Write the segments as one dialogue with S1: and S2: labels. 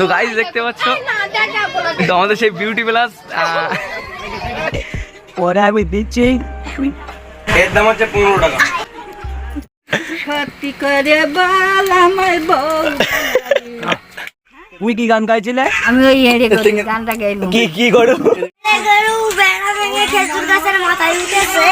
S1: তো গাইজ দেখতে পাচ্ছ? তো আমাদের সেই বিউটি প্লাস
S2: ওরা আমি দিচ্ছি
S1: এর দাম হচ্ছে পনেরো টাকা।
S3: সত্যি করে বল আমার বউ।
S2: তুই কি গান গাইছিলে?
S3: আমি ওই হেরে গানটা গাইলাম
S2: কি কি করো
S4: গরু বেড়া ভেঙে খেজুর গাছের মাথায় উঠেছে।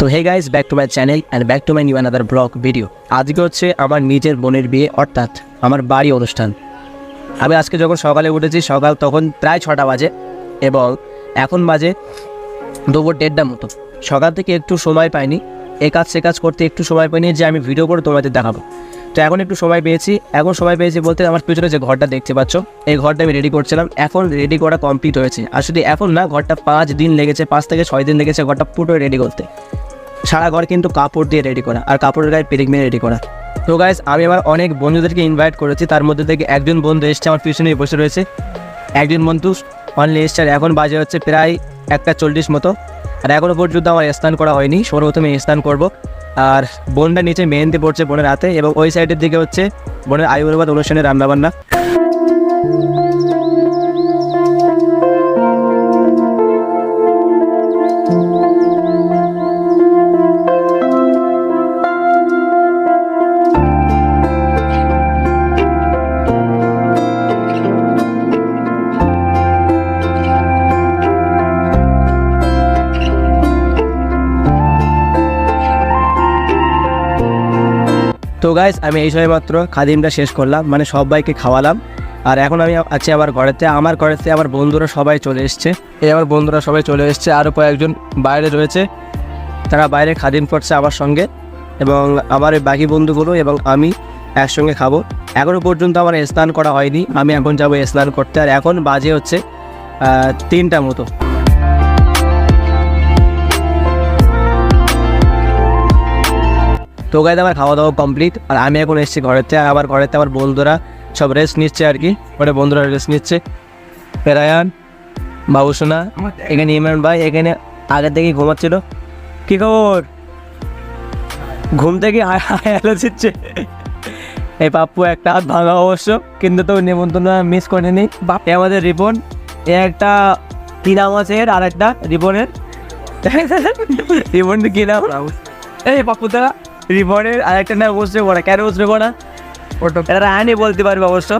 S2: তো hey guys back to my channel and back to my new another vlog video আজকে হচ্ছে আমার নিজের বোনের বিয়ে, অর্থাৎ আমার বাড়ি অনুষ্ঠান। আমি আজকে যখন সকালে উঠেছি, সকাল তখন প্রায় ছটা বাজে এবং এখন বাজে দুপুর দেড়টার মতো। সকাল থেকে একটু সময় পাইনি, এ কাজ সে কাজ করতে একটু সময় পাইনি যে আমি ভিডিও করে তোমাদের দেখাবো। তো এখন একটু সময় পেয়েছি, এখন সময় পেয়েছি বলতে আমার পিছনে যে ঘরটা দেখতে পাচ্ছ, এই ঘরটা আমি রেডি করছিলাম। এখন রেডি করা কমপ্লিট হয়েছে। আর শুধু এখন না, ঘরটা পাঁচ দিন লেগেছে, পাঁচ থেকে ছয় দিন লেগেছে ঘরটা পুরো রেডি করতে। সারা ঘর কিন্তু কাপড় দিয়ে রেডি করা আর কাপড়ের গায়ে পেরিক মেরে রেডি করা। তো গাইজ আমি আমার অনেক বন্ধুদেরকে ইনভাইট করেছি। তার মধ্যে থেকে একজন বন্ধু এসছে, আমার পিছনে বসে রয়েছে। একজন বন্ধু অনলি এসছে আর এখন বাজে হচ্ছে প্রায় একটা চল্লিশ মতো। আর এখনও পর্যন্ত আমার স্নান করা হয়নি, সর্বপ্রথমে স্নান করব। আর বোনটা নিচে মেহেন্দি পড়ছে বোনের হাতে এবং ওই সাইডের দিকে হচ্ছে বোনের আয়ুর্বাদ অনুষ্ঠানের রান্নাবান্না। তো গাইস আমি এই সময় মাত্র খাদিমটা শেষ করলাম মানে সবাইকে খাওয়ালাম। আর এখন আমি আছি আমার ঘরেতে আমার ঘরেতে আমার বন্ধুরা সবাই চলে এসছে। এই আমার বন্ধুরা সবাই চলে এসছে, আরও কয়েকজন বাইরে রয়েছে। তারা বাইরে খাদিম পড়ছে আমার সঙ্গে এবং আমার বাকি বন্ধুগুলো এবং আমি একসঙ্গে খাব। এখনও পর্যন্ত আমার স্নান করা হয়নি, আমি এখন যাব স্নান করতে। আর এখন বাজে হচ্ছে তিনটা মতো। তো গাইতে আমার খাওয়া দাওয়া কমপ্লিট আর আমি এখন এসেছি ঘরেতে আমার ঘরেতে আমার বন্ধুরা সব রেস্ট নিচ্ছে আর কি। ওটা বন্ধুরা রেস্ট নিচ্ছে। ফেরায়ান বাবুসোনা এখানে ইমরান ভাই এখানে আগের থেকেই ঘুমাচ্ছিল। কি খবর? ঘুম থেকে হ্যালো দিচ্ছে এই পাপ্পু একটা হাত ভাঙা অবশ্য কিন্তু তো নেমন্তন্ন মিস করেনি। এ আমাদের রিপন এ একটা কি নাম আছে এর আর একটা রিপনের। রিপন কি নাম? এই পাপ্পু দাদা। রিপনের আর একটা নাম বসবে পড়া কেন বসবে পড়া ওটা এটা রায়নি বলতে পারবে অবশ্য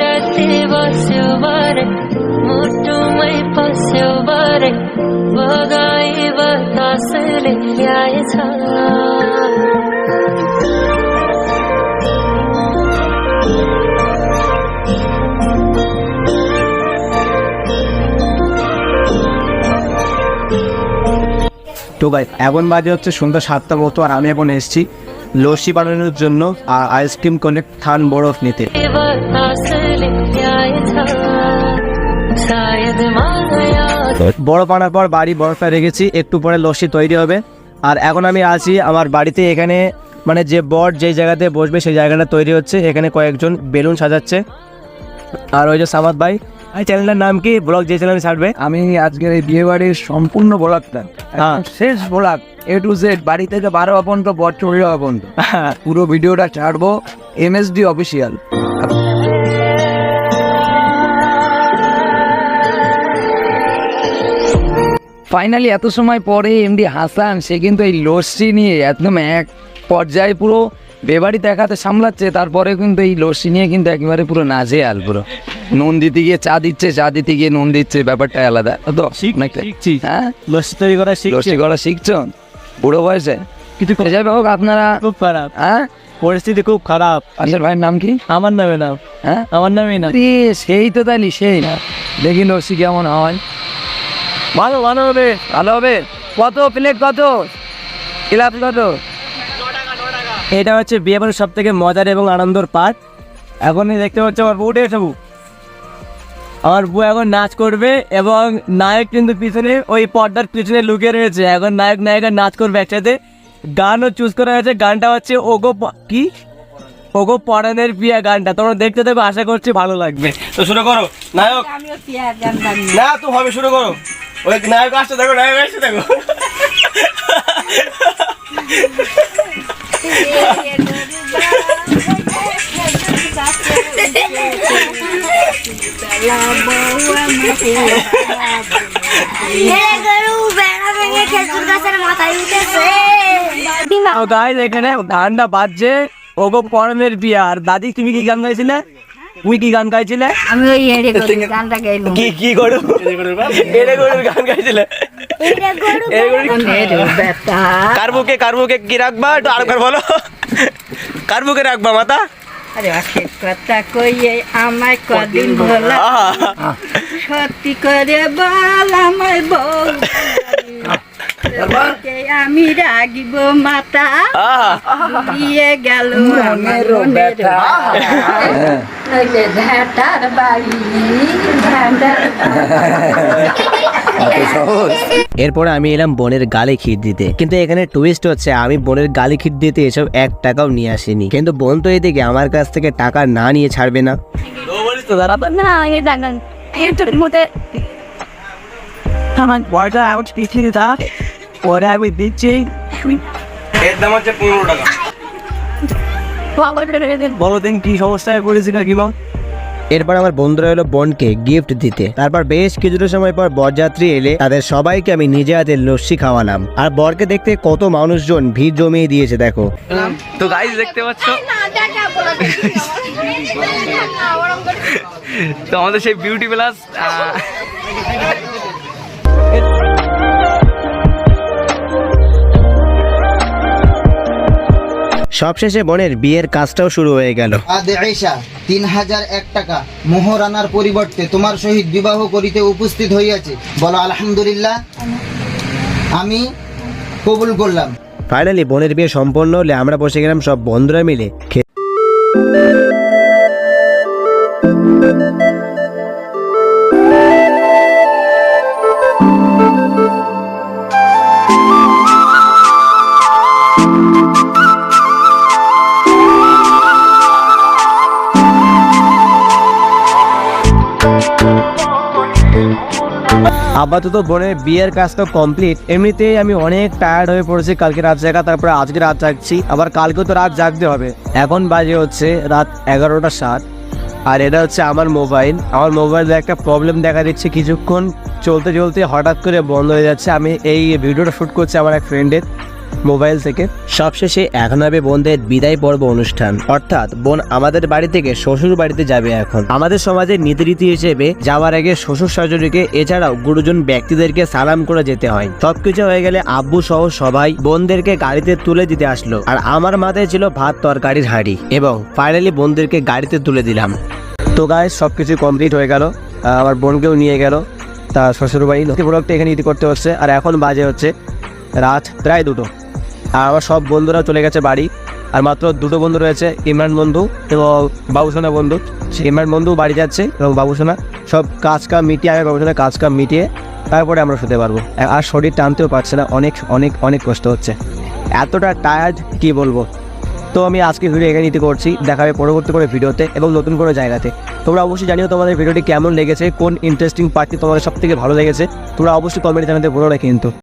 S5: राते बस्यो बारे मुटुमै पस्यो बारे बगाई बतासले ल्याएछ
S2: তো ভাই, এখন বাজে হচ্ছে সন্ধ্যা সাতটা মতো আর আমি এখন এসেছি লস্যি বানানোর জন্য আর আইসক্রিম কনেক্ট থান বরফ নিতে। বরফ আনার পর বাড়ি বরফটা রেখেছি, একটু পরে লস্যি তৈরি হবে। আর এখন আমি আছি আমার বাড়িতে এখানে মানে যে বট যেই জায়গাতে বসবে সেই জায়গাটা তৈরি হচ্ছে, এখানে কয়েকজন বেলুন সাজাচ্ছে। আর ওই যে সামাদ ভাই এই চ্যানেলটার নাম কি? ব্লগ যে চ্যানেলে ছাড়বে?
S6: আমি আজকের এই বিয়ে বাড়ির সম্পূর্ণ ব্লগটা।
S2: হ্যাঁ।
S6: শেষ ব্লগ এ টু জেড বাড়ি থেকে বারো পর্যন্ত বর চলে যাওয়া পর্যন্ত। পুরো ভিডিওটা ছাড়বো এমএসডি অফিসিয়াল ফাইনালি এত সময় পরে এমডি হাসান সে কিন্তু এই লস্যি নিয়ে একদম এক পর্যায়ে পুরো বেবাড়ি দেখাতে সামলাচ্ছে তারপরে কিন্তু এই লস্যি নিয়ে কিন্তু একেবারে পুরো নাজে আল পুরো। নুন দিতে গিয়ে চা দিচ্ছে চা দিতে গিয়ে নুন দিচ্ছে ব্যাপারটা আলাদা তো।
S2: শিখছি
S6: হ্যাঁ?
S2: লস্যি তৈরি করা শিখছি
S6: লস্যি করা শিখছো বুড়ো বয়সে?
S2: কিছু
S6: যাই হোক আপনারা
S2: খুব খারাপ।
S6: হ্যাঁ?
S2: পরিস্থিতি খুব খারাপ।
S6: পাশের ভাইয়ের নাম কি?
S2: আমার নামে নাম।
S6: হ্যাঁ?
S2: আমার নামেই না
S6: আরে, সেই তো তাইলি সেই। না দেখি লস্যি কেমন হয়।
S2: ভালো ভালো হবে।
S6: ভালো হবে? কত প্লেট কত? ক্লাব কত?
S2: এটা হচ্ছে বিয়ে বাড়ির সব থেকে মজার এবং আনন্দর পার্ট এখনই দেখতে পাচ্ছ আমার বউটে সবু আমার বউ এখন নাচ করবে এবং নায়ক কিন্তু পিছনে ওই পর্দার পিছনে লুকিয়ে রয়েছে। এখন নায়ক নায়িকা নাচ করবে একসাথে। গানও চুজ করা হয়েছে। গানটা হচ্ছে ওগো কি? ওগো পরাণের বিয়া গানটা। তোমরা দেখতে দেবে আশা করছি ভালো লাগবে। তো শুরু করো নায়ক। না তো হবে শুরু করো। ওই নায়ক আসছে দেখো নায়ক আসছে দেখো। এখানে গানটা বাজছে। ওগো পরাণের বিয়া। আর দাদি তুমি কি গান গাইছিলে? তুমি কি গান গাইছিলে?
S3: আমি ওই এড়ে গরু গানটা গাইলাম
S2: কি কি করো এড়ে গরুর গান গাইছিলে? এড়ে গরুর কার বুকে কার বুকে কি রাখবা? একটু আরেকবার বলো। কার বুকে রাখবা মাতা?
S3: আরে সে কথা কইয়ে আমায় কদিন ভোলা সত্যি করে বল আমায় বউ। তোকে আমি রাগিব মাতা। দিয়ে গেল ঝাঁটার বাড়ি ঝাঁটার
S2: এরপরে আমি এলাম বোনের গালে খিট দিতে। কিন্তু এখানে টুইস্ট হচ্ছে আমি বোনের গালে খিট দিতে এসব এক টাকাও নিয়ে আসিনি। কিন্তু বোন তো এদিকে আমার কাছ থেকে টাকা না নিয়ে ছাড়বে না।
S5: না এর
S2: দাম হচ্ছে পনেরো টাকা। বলো দিন কি সমস্যায় পড়েছিল কি বল। এরপর আমার বন্ধুরা এলো বোনকে গিফট দিতে। তারপর বেশ কিছুটা সময় পর বরযাত্রী এলে তাদের সবাইকে আমি নিজে হাতে লস্যি খাওয়ালাম। আর বরকে দেখতে কত মানুষজন ভিড় জমিয়ে দিয়েছে দেখো।
S1: তো গাইজ দেখতে পাচ্ছ? তো আমাদের সেই বিউটি প্লাস
S2: সবশেষে বোনের বিয়ের কাজটাও শুরু হয়ে গেল।
S7: তিন হাজার এক টাকা। মোহর আনার পরিবর্তে তোমার সহিত বিবাহ করিতে উপস্থিত হইয়াছে। বলো আলহামদুলিল্লাহ। আমি কবুল করলাম।
S2: ফাইনালি বোনের বিয়ে সম্পন্ন হলে আমরা বসে গেলাম সব বন্ধুরা মিলে। আপাতত বোনের বিয়ের কাজ তো কমপ্লিট এমনিতেই আমি অনেক টায়ার্ড হয়ে পড়েছি কালকে রাত জায়গা, তারপরে আজকে রাত জাগছি, আবার কালকে তো রাত জাগতে হবে। এখন বাজে হচ্ছে রাত এগারোটা সাত, আর এটা হচ্ছে আমার মোবাইল আমার মোবাইলে একটা প্রবলেম দেখা দিচ্ছে, কিছুক্ষণ চলতে চলতে হঠাৎ করে বন্ধ হয়ে যাচ্ছে। আমি এই ভিডিওটা শ্যুট করছি আমার এক ফ্রেন্ডের মোবাইল থেকে। সবশেষে এখন হবে বোনদের বিদায় পর্ব অনুষ্ঠান। অর্থাৎ বোন আমাদের বাড়ি থেকে শ্বশুর বাড়িতে যাবে এখন। আমাদের সমাজের নীতিরীতি হিসেবে যাওয়ার আগে শ্বশুর শাশুড়িকে, এছাড়াও গুরুজন ব্যক্তিদেরকে সালাম করে যেতে হয়। সবকিছু হয়ে গেলে আব্বু সহ সবাই বোনদেরকে গাড়িতে তুলে দিতে আসলো। আর আমার মাথায় ছিল ভাত তরকারির হাঁড়ি এবং ফাইনালি বোনদেরকে গাড়িতে তুলে দিলাম। তো গায়ে সবকিছু কমপ্লিট হয়ে গেল। আমার বোনকেও নিয়ে গেল। তার শ্বশুরবাড়ি। ব্লগটা এখানে ইতি করতে হচ্ছে। আর এখন বাজে হচ্ছে রাত প্রায় দুটো। আর আমার সব বন্ধুরা চলে গেছে বাড়ি। আর মাত্র দুটো বন্ধু রয়েছে, ইমরান বন্ধু এবং বাবুসোনা বন্ধু। সেই ইমরান বন্ধু বাড়ি যাচ্ছে এবং বাবুসোনা সব কাজ কাম মিটিয়ে, আগে বাবুসোনা কাজ কাম মিটিয়ে তারপরে আমরা শুতে পারব। আর শরীর টানতেও পারছে না, অনেক অনেক অনেক কষ্ট হচ্ছে। এতটা টায়ার্ড কি বলব? তো আমি আজকে ভিডিও এখানে নিতে করছি। দেখা হবে পরবর্তী করে ভিডিওতে এবং নতুন করে জায়গাতে। তোমরা অবশ্যই জানিও তোমাদের ভিডিওটি কেমন লেগেছে, কোন ইন্টারেস্টিং পার্টটি তোমাদের সব থেকে ভালো লেগেছে। তোমরা অবশ্যই কমেন্টে জানাতে বলো না কিন্তু।